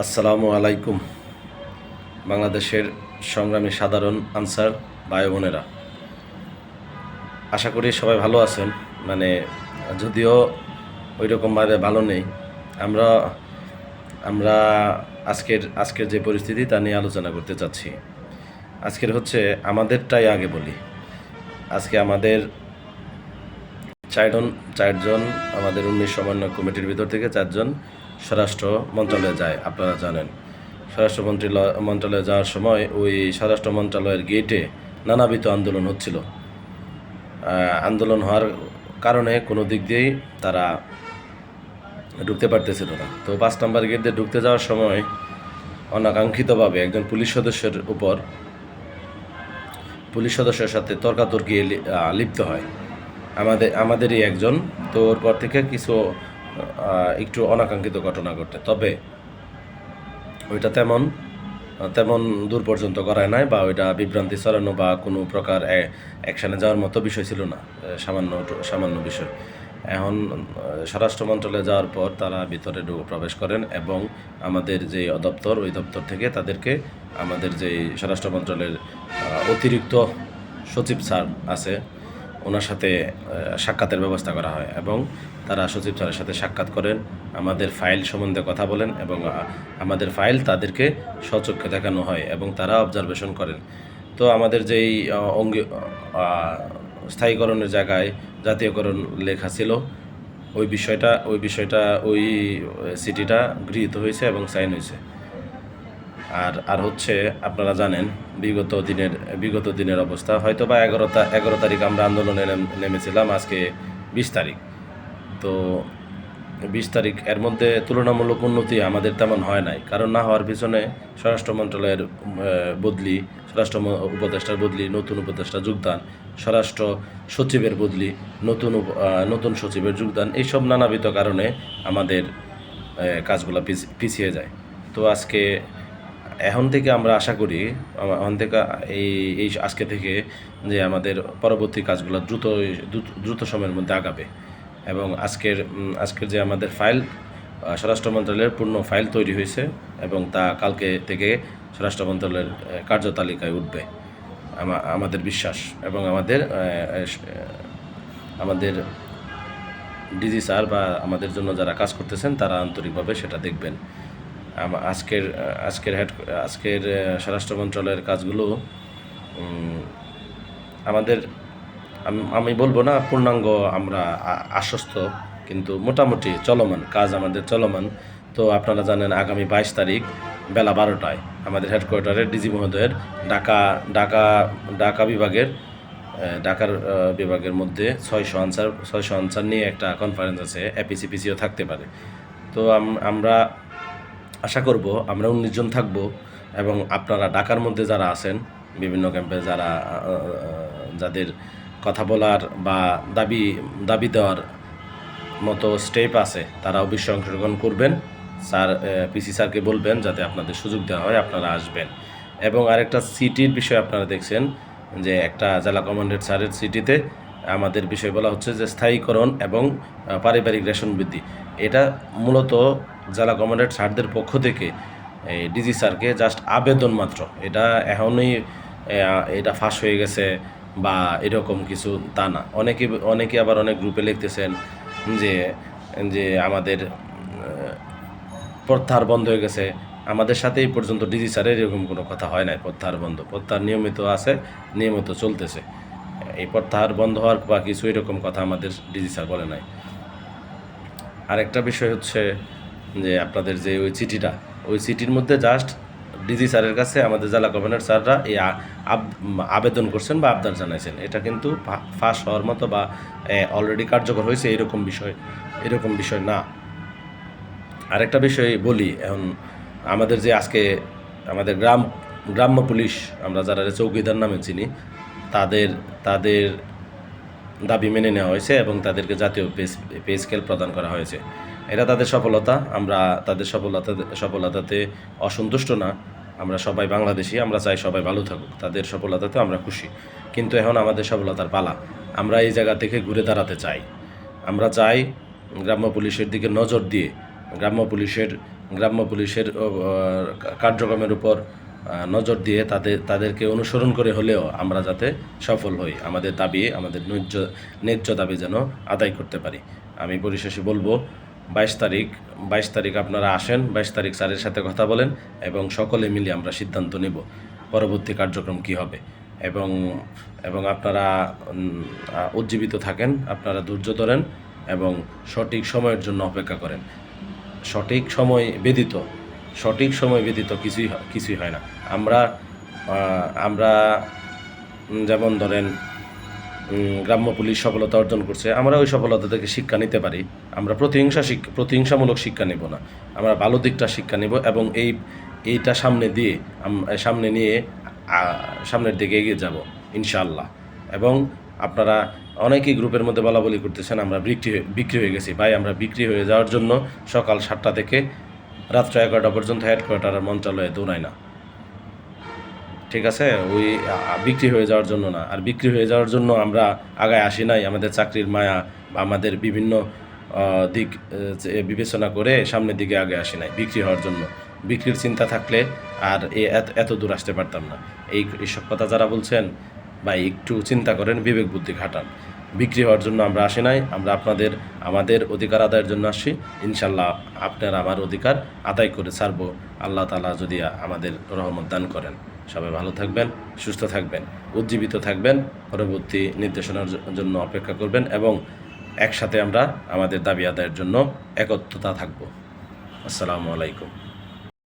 আসসালামু আলাইকুম, বাংলাদেশের সংগ্রামী সাধারণ আনসার ভাই বোনেরা। আশা করি সবাই ভালো আছেন মানে যদিও ওই রকমভাবে ভালো নেই। আমরা আমরা আজকের আজকের যে পরিস্থিতি তা নিয়ে আলোচনা করতে চাচ্ছি। আজকের হচ্ছে আমাদেরটাই আগে বলি। আজকে আমাদের চারজন চারজন আমাদের উনিশ সমন্বয় কমিটির ভিতর থেকে চারজন স্বরাষ্ট্র মন্ত্রণালয়ে যায়, আপনারা জানেন। স্বরাষ্ট্র মন্ত্রণালয়ে যাওয়ার সময় ওই স্বরাষ্ট্র মন্ত্রণালয়ের গেটে নানাবিধ আন্দোলন হচ্ছিল। আন্দোলন হওয়ার কারণে কোনো দিক দিয়েই তারা ঢুকতে পারতেছিল না। তো পাঁচ নম্বর গেট দিয়ে ঢুকতে যাওয়ার সময় অনাকাঙ্ক্ষিতভাবে একজন পুলিশ সদস্যের উপর, পুলিশ সদস্যের সাথে তর্কাতর্কি লিপ্ত হয়। আমাদের, আমাদেরই একজন, তো ওর পর থেকে কিছু একটু অনাকাঙ্ক্ষিত ঘটনা ঘটে। তবে ওইটা তেমন তেমন দূর পর্যন্ত করায় নাই বা ওইটা বিভ্রান্তি ছড়ানো বা কোনো প্রকার অ্যাকশানে যাওয়ার মতো বিষয় ছিল না সামান্য সামান্য বিষয়। এখন স্বরাষ্ট্র মন্ত্রণালয়ে যাওয়ার পর তারা ভিতরে প্রবেশ করেন এবং আমাদের যে দপ্তর ওই দপ্তর থেকে তাদেরকে আমাদের যে স্বরাষ্ট্র মন্ত্রণালয়ের অতিরিক্ত সচিব স্যার আছে ওনার সাথে সাক্ষাতের ব্যবস্থা করা হয় এবং তারা সচিব স্যারের সাথে সাক্ষাৎ করেন, আমাদের ফাইল সম্বন্ধে কথা বলেন এবং আমাদের ফাইল তাদেরকে সচক্ষে দেখানো হয় এবং তারা অবজারভেশন করেন। তো আমাদের যেই অঙ্গি স্থায়ীকরণের জায়গায় জাতীয়করণ লেখা ছিল, ওই বিষয়টা ওই বিষয়টা, ওই সিটিটা গৃহীত হয়েছে এবং সাইন হয়েছে। আর আর হচ্ছে আপনারা জানেন, বিগত দিনের বিগত দিনের অবস্থা। হয়তো বা এগারো এগারো তারিখ আমরা আন্দোলনে নেমেছিলাম, আজকে বিশ তারিখ। তো বিশ তারিখ এর মধ্যে তুলনামূলক উন্নতি আমাদের তেমন হয় নাই। কারণ না হওয়ার পিছনে স্বরাষ্ট্র মন্ত্রণালয়ের বদলি, স্বরাষ্ট্র উপদেষ্টার বদলি, নতুন উপদেষ্টা যোগদান, স্বরাষ্ট্র সচিবের বদলি, নতুন নতুন সচিবের যোগদান, এইসব নানাবিধ কারণে আমাদের কাজগুলো পিছিয়ে যায়। তো আজকে এখন থেকে আমরা আশা করি এখন থেকে এই এই আজকে থেকে যে আমাদের পরবর্তী কাজগুলো দ্রুত, দ্রুত- সময়ের মধ্যে আগাবে। এবং আজকের আজকের যে আমাদের ফাইল স্বরাষ্ট্র মন্ত্রণালয়ের পূর্ণ ফাইল তৈরি হয়েছে এবং তা কালকে থেকে স্বরাষ্ট্র মন্ত্রণালয়ের কার্যতালিকায় উঠবে। আমাদের বিশ্বাস এবং আমাদের আমাদের ডিজি স্যার বা আমাদের জন্য যারা কাজ করতেছেন, তারা আন্তরিকভাবে সেটা দেখবেন। আজকের আজকের হেড আজকের স্বরাষ্ট্র মন্ত্রণালয়ের কাজগুলো আমাদের, আমি বলব না পূর্ণাঙ্গ আমরা আশ্বস্ত, কিন্তু মোটামুটি চলমান, কাজ আমাদের চলমান। তো আপনারা জানেন আগামী বাইশ তারিখ বেলা বারোটায় আমাদের হেডকোয়ার্টারের ডিজি মহোদয়ের ঢাকা ঢাকা ঢাকা বিভাগের ঢাকার বিভাগের মধ্যে ছয়শো আনসার ছয়শো আনসার নিয়ে একটা কনফারেন্স আছে এপিসিপিসিও থাকতে পারে। তো আমরা আশা করব আমরা উনিশ জন থাকব এবং আপনারা ঢাকার মধ্যে যারা আছেন, বিভিন্ন ক্যাম্পে যারা যাদের কথা বলার বা দাবি দাবি দেওয়ার মতো স্টেপ আছে তারা অবশ্যই অংশগ্রহণ করবেন। স্যার পিসি স্যারকে বলবেন যাতে আপনাদের সুযোগ দেওয়া হয়, আপনারা আসবেন। এবং আরেকটা সিটির বিষয় আপনারা দেখছেন যে একটা জেলা কমান্ডেন্ট স্যারের সিটিতে আমাদের বিষয় বলা হচ্ছে যে স্থায়ীকরণ এবং পারিবারিক রেশন বৃদ্ধি। এটা মূলত জেলা কমান্ডেন্ট স্যারদের পক্ষ থেকে এই ডিজি স্যারকে জাস্ট আবেদন মাত্র। এটা এখনই এটা ফাঁস হয়ে গেছে বা এরকম কিছু তা না। অনেকে অনেকে আবার অনেক গ্রুপে লিখতেছেন যে যে আমাদের প্রত্যাহার বন্ধ হয়ে গেছে। আমাদের সাথে এই পর্যন্ত ডিজি স্যারের এরকম কোনো কথা হয় নাই, প্রত্যাহার বন্ধ। প্রত্যাহার নিয়মিত আছে, নিয়মিত চলতেছে। এই প্রত্যাহার বন্ধ হওয়ার বা কিছু এরকম কথা আমাদের ডিজি স্যার বলে নাই। আরেকটা বিষয় হচ্ছে যে আপনাদের যে ওই চিঠিটা ওই চিঠির মধ্যে জাস্ট ডিজি স্যারের কাছে আমাদের জেলা গভর্নর স্যাররা এই আবেদন করছেন বা আবদার জানাইছেন এটা কিন্তু ফাঁস হওয়ার মতো বা অলরেডি কার্যকর হয়েছে এরকম বিষয় এরকম বিষয় না আরেকটা বিষয় বলি এখন আমাদের যে আজকে আমাদের গ্রাম গ্রাম্য পুলিশ আমরা যারা চৌকিদার নামে চিনি তাদের তাদের দাবি মেনে নেওয়া হয়েছে এবং তাদেরকে জাতীয় পে স্কেল প্রদান করা হয়েছে এটা তাদের সফলতা, আমরা তাদের সফলতা, সফলতাতে অসন্তুষ্ট না, আমরা সবাই বাংলাদেশি, আমরা চাই সবাই ভালো থাকুক, তাদের সফলতাতে আমরা খুশি। কিন্তু এখন আমাদের সফলতার পালা, আমরা এই জায়গা থেকে ঘুরে দাঁড়াতে চাই। আমরা চাই গ্রাম্য পুলিশের দিকে নজর দিয়ে, গ্রাম্য পুলিশের গ্রাম্য পুলিশের কার্যক্রমের উপর নজর দিয়ে তাদের, তাদেরকে অনুসরণ করে হলেও আমরা যাতে সফল হই। আমাদের দাবি, আমাদের ন্যায্য ন্যায্য দাবি যেন আদায় করতে পারি। আমি পরিশেষে বলব বাইশ তারিখ বাইশ তারিখ আপনারা আসেন, বাইশ তারিখ স্যারের সাথে কথা বলেন এবং সকলে মিলে আমরা সিদ্ধান্ত নেব পরবর্তী কার্যক্রম কি হবে। এবং এবং আপনারা উজ্জীবিত থাকেন, আপনারা ধৈর্য ধরেন এবং সঠিক সময়ের জন্য অপেক্ষা করেন। সঠিক সময় ব্যতীত, সঠিক সময় ব্যতীত কিছুই কিছুই হয় না। আমরা আমরা যেমন ধরেন গ্রাম্য পুলিশ সফলতা অর্জন করছে। আমরা ওই সফলতা থেকে শিক্ষা নিতে পারি। আমরা প্রতিহিংসা শিক্ষা প্রতিহিংসামূলক শিক্ষা নেব না। আমরা ভালো দিকটা শিক্ষা নেব এবং এই, এইটা সামনে দিয়ে সামনে নিয়ে সামনের দিকে এগিয়ে যাব, ইনশাআল্লাহ। এবং আপনারা অনেকেই গ্রুপের মধ্যে বলা বলি করতেছেন, আমরা বিক্রি বিক্রি হয়ে গেছি। ভাই, আমরা বিক্রি হয়ে যাওয়ার জন্য সকাল সাতটা থেকে রাত্র এগারোটা পর্যন্ত হেডকোয়ার্টার আর মন্ত্রণালয়ে দৌড়াই না। ঠিক আছে? ওই বিক্রি হয়ে যাওয়ার জন্য না। আর বিক্রি হয়ে যাওয়ার জন্য আমরা আগায় আসি নাই। আমাদের চাকরির মায়া বা আমাদের বিভিন্ন দিক বিবেচনা করে সামনের দিকে আগে আসি নাই, বিক্রি হওয়ার জন্য। বিক্রির চিন্তা থাকলে আর এত- দূর আসতে পারতাম না। এই এইসব কথা যারা বলছেন বা একটু চিন্তা করেন, বিবেক বুদ্ধি খাটান। বিক্রি হওয়ার জন্য আমরা আসি নাই। আমরা আপনাদের, আমাদের অধিকার আদায়ের জন্য আসি। ইনশাল্লাহ আপনার আমার অধিকার আদায় করে ছাড়বো। আল্লাহ তালা যদি আমাদের রহমত দান করেন। সবাই ভালো থাকবেন, সুস্থ থাকবেন, উজ্জীবিত থাকবেন। পরবর্তী নির্দেশনার জন্য অপেক্ষা করবেন এবং একসাথে আমরা আমাদের দাবি আদায়ের জন্য একত্রতা থাকব। আসসালামু আলাইকুম।